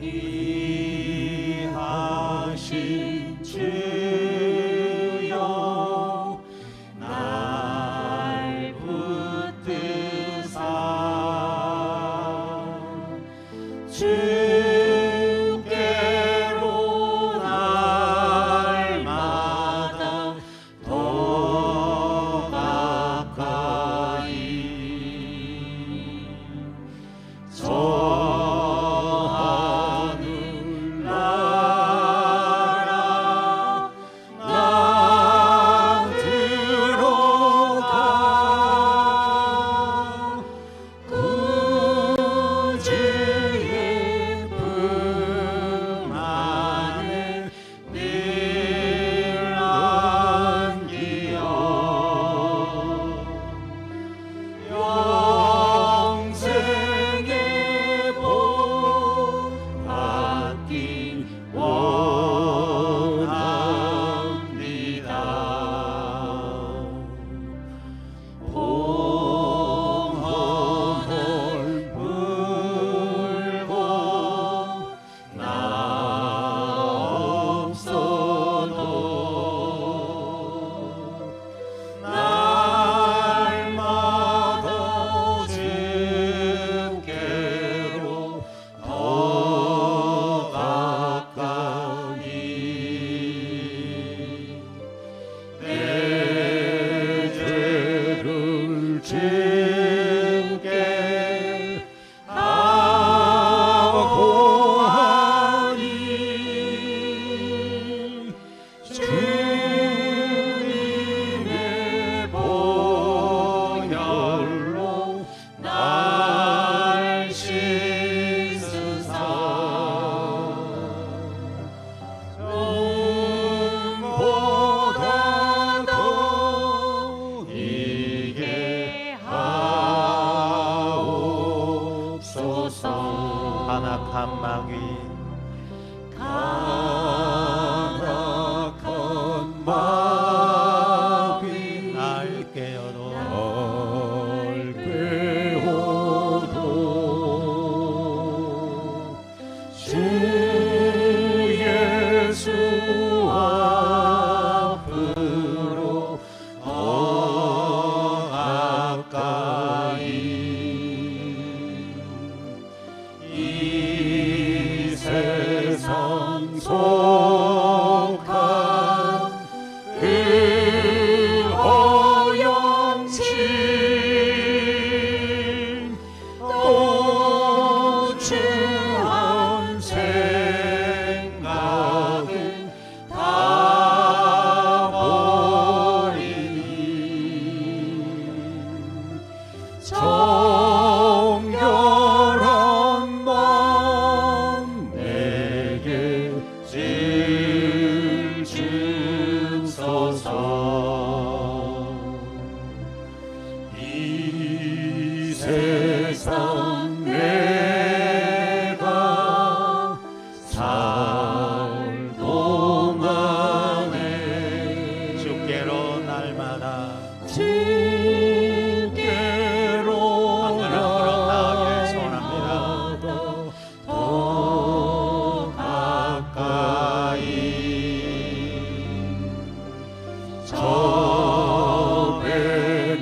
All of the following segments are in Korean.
He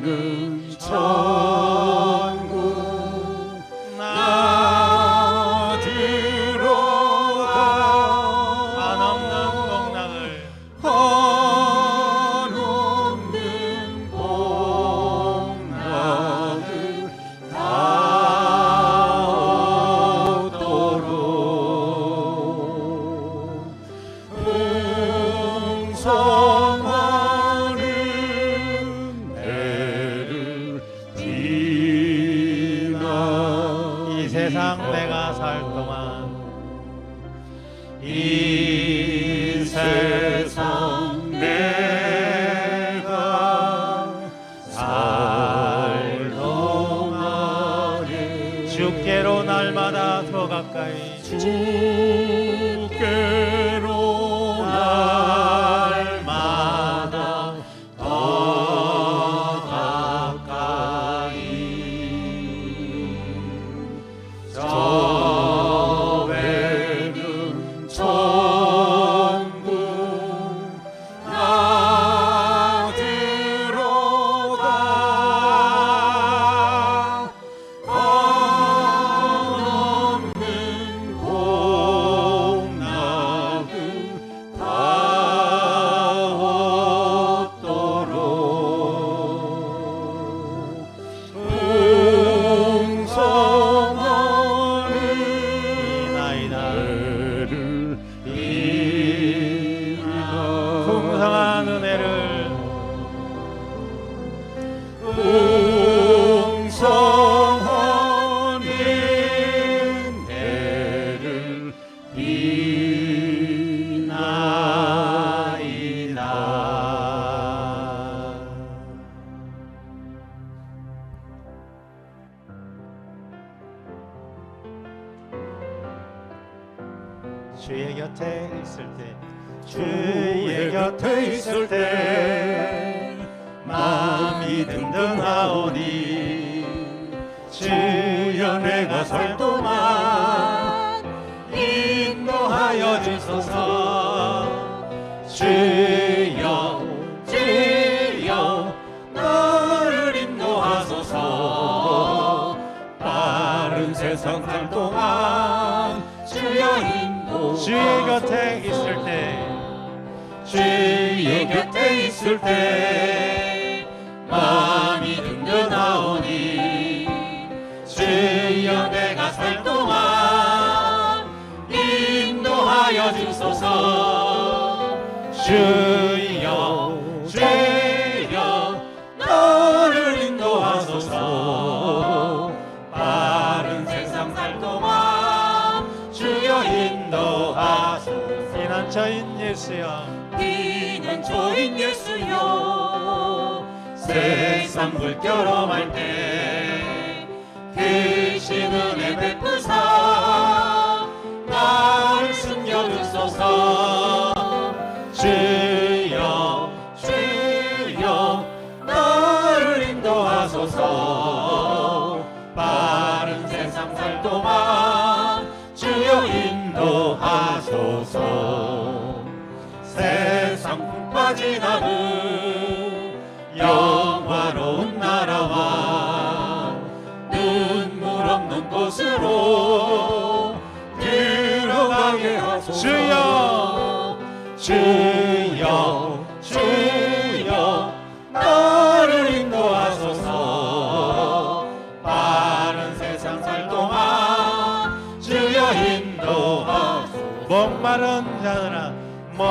작은 천 세상 내가 살던 아래 주께로 날마다 더 가까이 주 곁에 있을 때 주의 곁에 있을 때 마음이 든든하오니 주여 내가 살동 주의 곁에 있을 때. 주의 곁에 있을 때 마음이 든든하오니 주여 내가 살 동안 인도하여 주소서. 주 세상 물결어말 때그 은혜 베푸사 나를 숨겨주소서. 주여 주여 나를 인도하소서. 빠른 세상 살 동안 주여 인도하소서 주여! 주여 나를 인도하소서 빠른 세상 살 동안 주여 인도하소서 목마른 자들아 목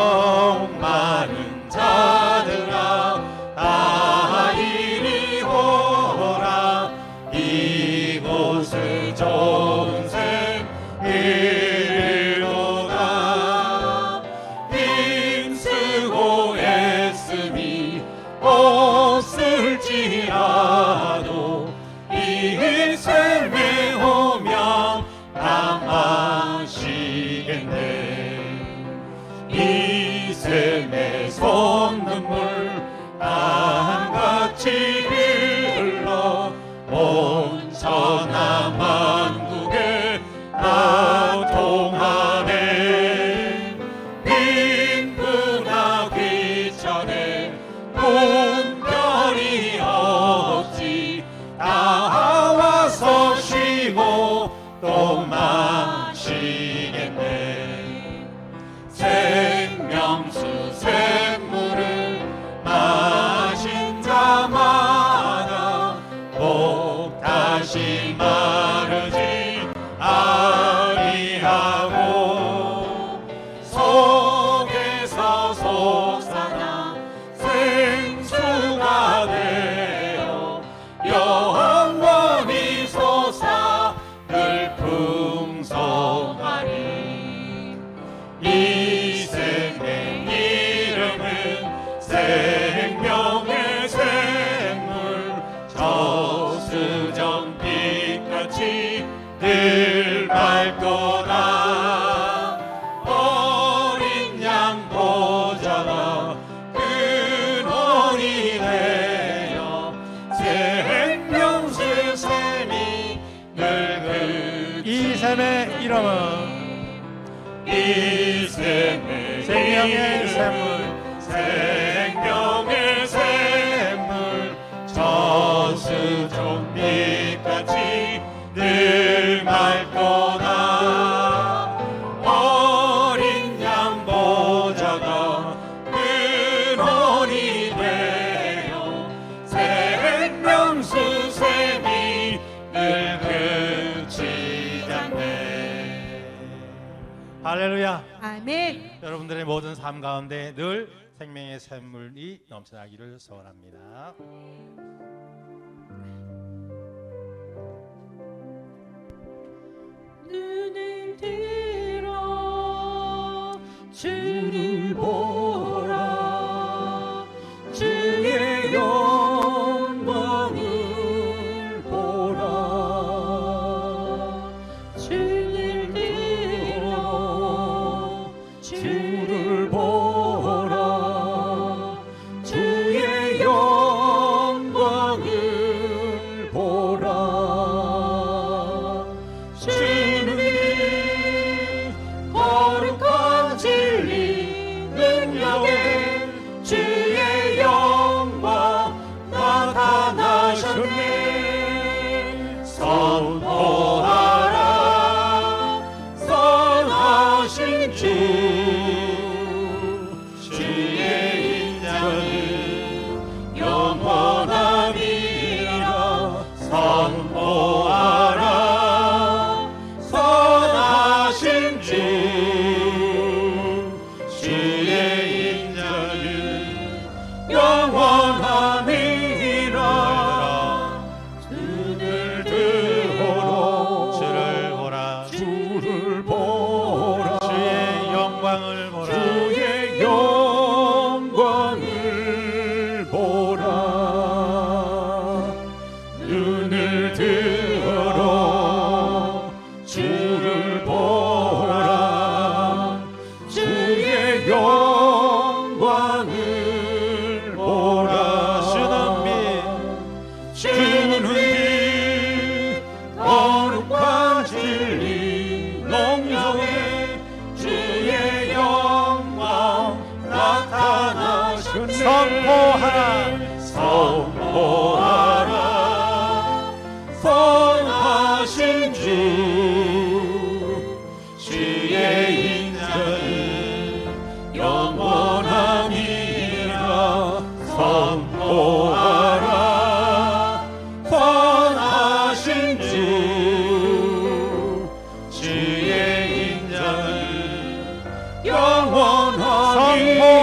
이름은 이 생명의 샘물 할렐루야 아멘. 여러분들의 모든 삶 가운데 늘 생명의 샘물이 넘쳐나기를 소원합니다. 눈을 들어 주를 보라 영원하리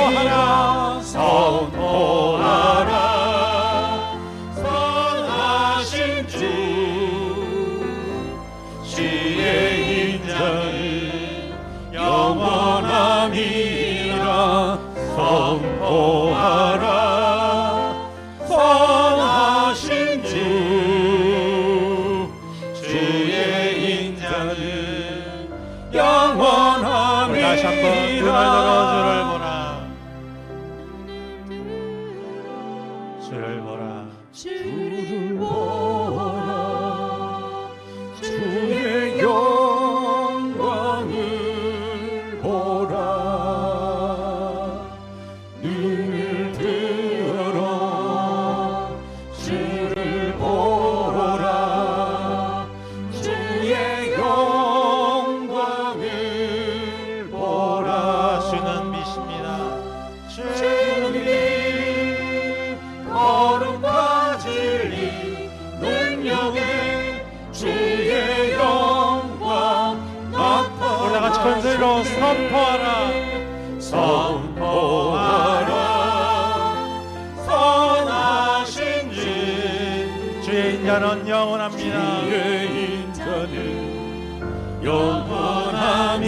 인자는 영원합니다. 주의 인자는 영원하니라.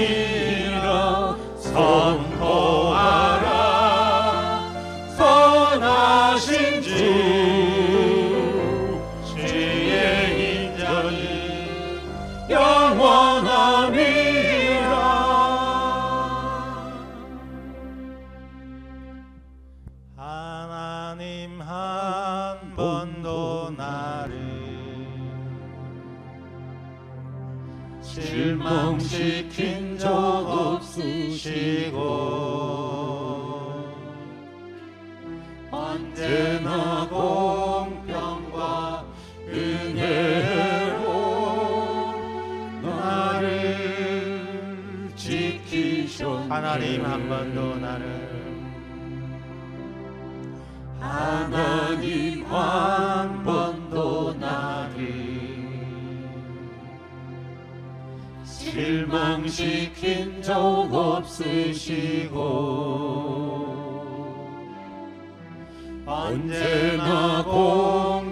선 지킨 적 없으시고 언제나 공평과 은혜로 나를 지키셨네. 하나님 한번더 나를 하나님 한 멸망시킨 적 없으시고 언제나 공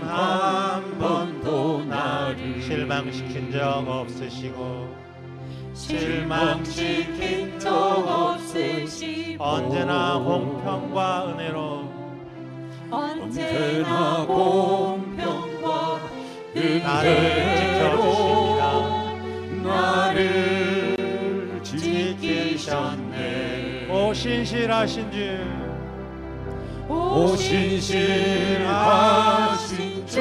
한 번도 나를 실망시킨 적 없으시고 실망시킨 적 없으시고 언제나 공평과 은혜로 언제나 공평과 나를 지켜주십니다. 나를 지키셨네 오 신실하신 주 오 신실하신 주오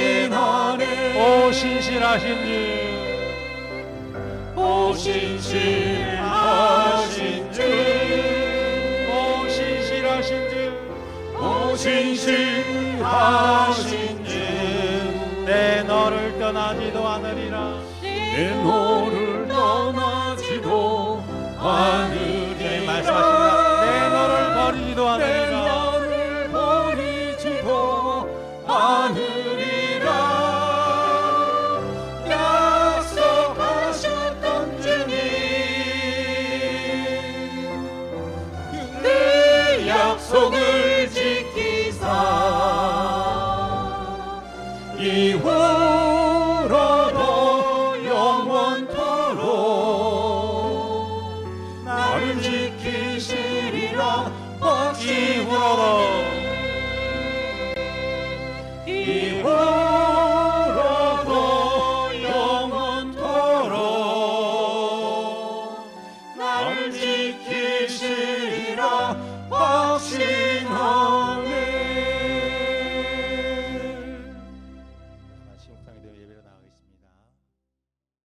신하네. 오 신실하신 주. 오 신실하신 주. 오 신실하신 주. 오 신실하신 주. 내 너를 떠나지도 않으리라. 내 너를 떠나지도 않으리라